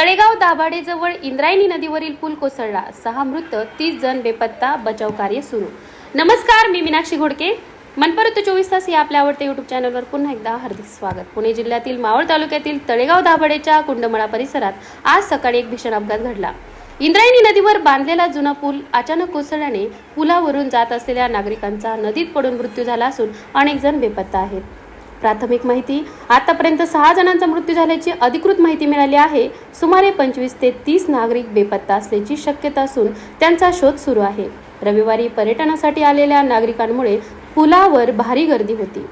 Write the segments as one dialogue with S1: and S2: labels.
S1: तळेगाव दाभाडेजवळ इंद्रायणी नदीवरील पूल कोसळला. सहा मृत तीस जण बेपत्ता बचाव कार्य सुरू. नमस्कार मी मीनाक्षी घोडके. मनपरत चोवीस तास या आपल्या आवडत्या युट्यूब चॅनलवर पुन्हा एकदा हार्दिक स्वागत. पुणे जिल्ह्यातील मावळ तालुक्यातील तळेगाव दाभाडेच्या कुंडमळा परिसरात आज सकाळी एक भीषण अपघात घडला. इंद्रायणी नदीवर बांधलेला जुना पूल अचानक कोसळल्याने पुलावरून जात असलेल्या नागरिकांचा नदीत पडून मृत्यू झाला असून अनेक जण बेपत्ता आहेत. प्राथमिक माहिती. आतापर्यंत सहा जणांचा मृत्यू झाल्याची अधिकृत माहिती मिळाली आहे. सुमारे पंचवीस ते तीस नागरिक बेपत्ता असल्याची शक्यता असून त्यांचा शोध सुरू आहे. रविवारी पर्यटनासाठी आलेल्या नागरिकांमुळे पुलावर भारी गर्दी होती.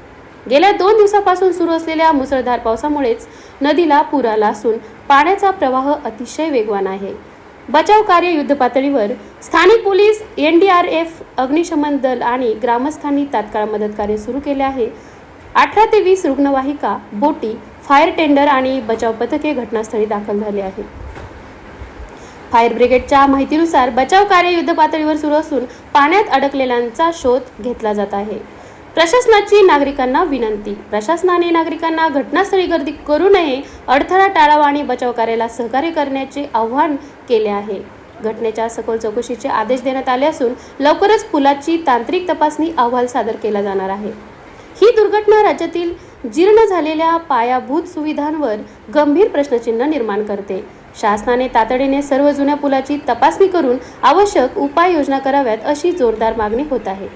S1: गेल्या दोन दिवसापासून सुरू असलेल्या मुसळधार पावसामुळेच नदीला पूर आला असून पाण्याचा प्रवाह अतिशय वेगवान आहे. बचाव कार्य युद्धपातळीवर स्थानिक police N D R F अग्निशमन दल आणि ग्रामस्थांनी तात्काळ मदत कार्य सुरू केले आहे. अठरा ते वीस रुग्णवाहिका बोटी फायर टेंडर आणि बचाव पथके घटनास्थळी दाखल झाले आहेत. फायर ब्रिगेडच्या माहितीनुसार बचाव कार्य युद्धपातळीवर सुरू असून पाण्यात अडकलेल्यांचा शोध घेतला जात आहे. प्रशासनाची नागरिकांना विनंती प्रशासनाने नागरिकांना घटनास्थळी गर्दी करू नये अडथळा टाळावा आणि बचाव कार्याला सहकार्य करण्याचे आव्हान केले आहे. घटनेच्या सखोल चौकशीचे आदेश देण्यात आले असून लवकरच पुलाची तांत्रिक तपासणी अहवाल सादर केला जाणार आहे. ही दुर्घटना राज्यातील जीर्ण झालेल्या पायाभूत सुविधांवर गंभीर प्रश्नचिन्ह निर्माण करते. शासनाने तातडीने सर्व जुन्या पुलाची तपासणी करून आवश्यक उपाययोजना कराव्यात अशी जोरदार मागणी होत आहे.